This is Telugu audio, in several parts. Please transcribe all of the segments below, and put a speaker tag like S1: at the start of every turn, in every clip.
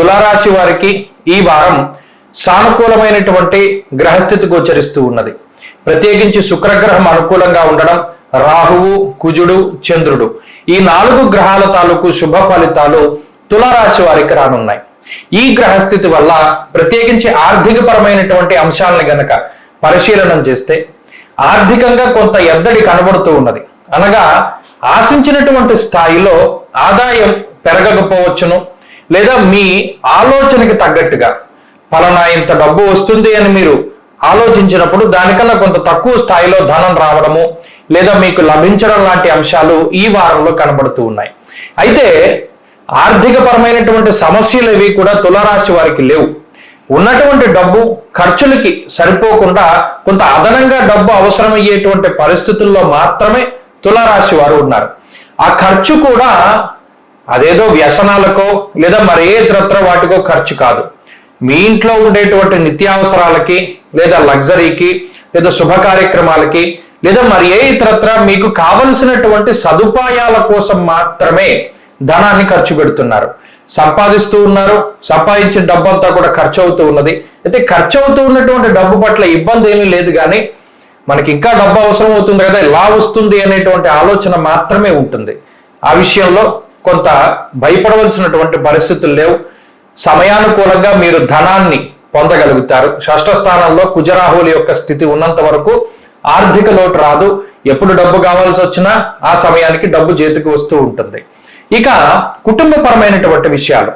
S1: తులారాశి వారికి ఈ వారం సానుకూలమైనటువంటి గ్రహస్థితి గోచరిస్తూ ఉన్నది. ప్రత్యేకించి శుక్రగ్రహం అనుకూలంగా ఉండడం రాహువు కుజుడు చంద్రుడు ఈ నాలుగు గ్రహాల తాలూకు శుభ ఫలితాలు తులారాశి వారికి రానున్నాయి. ఈ గ్రహస్థితి వల్ల ప్రత్యేకించి ఆర్థిక పరమైనటువంటి అంశాలను గనక పరిశీలనం చేస్తే ఆర్థికంగా కొంత ఎద్దడి కనబడుతూ ఉన్నది. అనగా ఆశించినటువంటి స్థాయిలో ఆదాయం పెరగకపోవచ్చును లేదా మీ ఆలోచనకి తగ్గట్టుగా ఫలానా ఇంత డబ్బు వస్తుంది అని మీరు ఆలోచించినప్పుడు దానికన్నా కొంత తక్కువ స్థాయిలో ధనం రావడము లేదా మీకు లభించడం లాంటి అంశాలు ఈ వారంలో కనబడుతూ ఉన్నాయి. అయితే ఆర్థిక పరమైనటువంటి సమస్యలు ఇవి కూడా తులారాశి వారికి లేవు. ఉన్నటువంటి డబ్బు ఖర్చులకి సరిపోకుండా కొంత అదనంగా డబ్బు అవసరమయ్యేటువంటి పరిస్థితుల్లో మాత్రమే తులారాశి వారు ఉన్నారు. ఆ ఖర్చు కూడా అదేదో వ్యసనాలకో లేదా మరే ఇతరత్ర వాటికో ఖర్చు కాదు. మీ ఇంట్లో ఉండేటువంటి నిత్యావసరాలకి లేదా లగ్జరీకి లేదా శుభ కార్యక్రమాలకి లేదా మరి ఏ ఇతరత్ర మీకు కావలసినటువంటి సదుపాయాల కోసం మాత్రమే ధనాన్ని ఖర్చు పెడుతున్నారు. సంపాదిస్తూ ఉన్నారు సంపాదించిన డబ్బు అంతా కూడా ఖర్చు అవుతూ ఉన్నది. అయితే ఖర్చు అవుతూ ఉన్నటువంటి డబ్బు పట్ల ఇబ్బంది ఏమీ లేదు కానీ మనకి ఇంకా డబ్బు అవసరం అవుతుంది కదా ఎలా వస్తుంది అనేటువంటి ఆలోచన మాత్రమే ఉంటుంది. ఆ విషయంలో కొంత భయపడవలసినటువంటి పరిస్థితులు లేవు. సమయానుకూలంగా మీరు ధనాన్ని పొందగలుగుతారు. షష్ఠ స్థానంలో కుజరాహుల యొక్క స్థితి ఉన్నంత వరకు ఆర్థిక లోటు రాదు. ఎప్పుడు డబ్బు కావాల్సి వచ్చినా ఆ సమయానికి డబ్బు చేతికి వస్తూ ఉంటుంది. ఇక కుటుంబపరమైనటువంటి విషయాలు.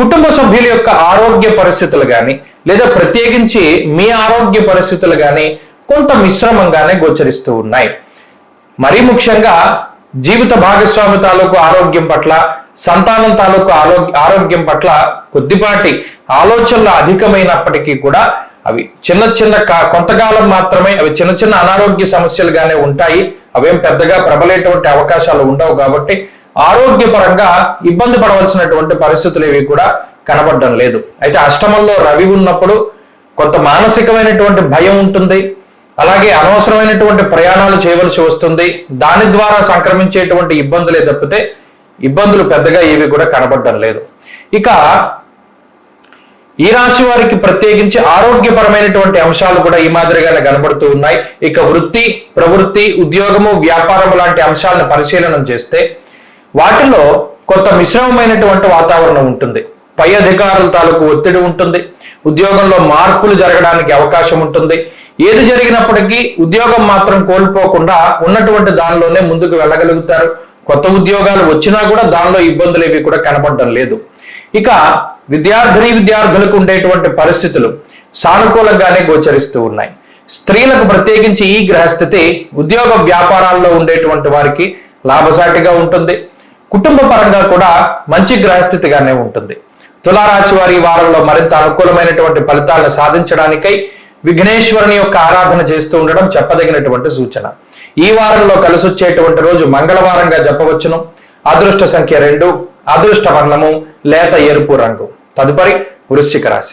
S1: కుటుంబ సభ్యుల యొక్క ఆరోగ్య పరిస్థితులు కానీ లేదా ప్రత్యేకించి మీ ఆరోగ్య పరిస్థితులు కానీ కొంత మిశ్రమంగానే గోచరిస్తూ ఉన్నాయి. మరీ ముఖ్యంగా జీవిత భాగస్వామి తాలూకు ఆరోగ్యం పట్ల సంతానం తాలూకు ఆరోగ్యం పట్ల కొద్దిపాటి ఆలోచనలు అధికమైనప్పటికీ కూడా అవి చిన్న చిన్న కా- కొంతకాలం మాత్రమే అవి చిన్న చిన్న అనారోగ్య సమస్యలుగానే ఉంటాయి. అవేం పెద్దగా ప్రబలేటువంటి అవకాశాలు ఉండవు కాబట్టి ఆరోగ్యపరంగా ఇబ్బంది పడవలసినటువంటి పరిస్థితులు ఇవి కూడా కనబడడం లేదు. అయితే అష్టమంలో రవి ఉన్నప్పుడు కొంత మానసికమైనటువంటి భయం ఉంటుంది. అలాగే అనవసరమైనటువంటి ప్రయాణాలు చేయవలసి వస్తుంది. దాని ద్వారా సంక్రమించేటువంటి ఇబ్బందులే తప్పితే ఇబ్బందులు పెద్దగా ఏవి కూడా కనబడడం లేదు. ఇక ఈ రాశి వారికి ప్రత్యేకించి ఆరోగ్యపరమైనటువంటి అంశాలు కూడా ఈ మాదిరిగానే కనబడుతూ ఉన్నాయి. ఇక వృత్తి ప్రవృత్తి ఉద్యోగము వ్యాపారం లాంటి అంశాలను పరిశీలనం చేస్తే వాటిలో కొంత మిశ్రమమైనటువంటి వాతావరణం ఉంటుంది. పై అధికారుల తాలూకు ఒత్తిడి ఉంటుంది. ఉద్యోగంలో మార్పులు జరగడానికి అవకాశం ఉంటుంది. ఏది జరిగినప్పటికీ ఉద్యోగం మాత్రం కోల్పోకుండా ఉన్నటువంటి దానిలోనే ముందుకు వెళ్ళగలుగుతారు. కొత్త ఉద్యోగాలు వచ్చినా కూడా దానిలో ఇబ్బందులు ఏవి కూడా కనపడడం లేదు. ఇక విద్యార్థిని విద్యార్థులకు ఉండేటువంటి పరిస్థితులు సానుకూలంగానే గోచరిస్తూ ఉన్నాయి. స్త్రీలకు ప్రత్యేకించి ఈ గ్రహస్థితి ఉద్యోగ వ్యాపారాల్లో ఉండేటువంటి వారికి లాభసాటిగా ఉంటుంది. కుటుంబ పరంగా కూడా మంచి గ్రహస్థితిగానే ఉంటుంది. తులారాశి వారి ఈ వారంలో మరింత అనుకూలమైనటువంటి ఫలితాలను సాధించడానికై విఘ్నేశ్వరుని యొక్క ఆరాధన చేస్తూ ఉండడం చెప్పదగినటువంటి సూచన. ఈ వారంలో కలిసొచ్చేటువంటి రోజు మంగళవారంగా చెప్పవచ్చును అదృష్ట సంఖ్య రెండు అదృష్ట వర్ణము లేత ఎరుపు రంగు. తదుపరి వృశ్చిక రాశి.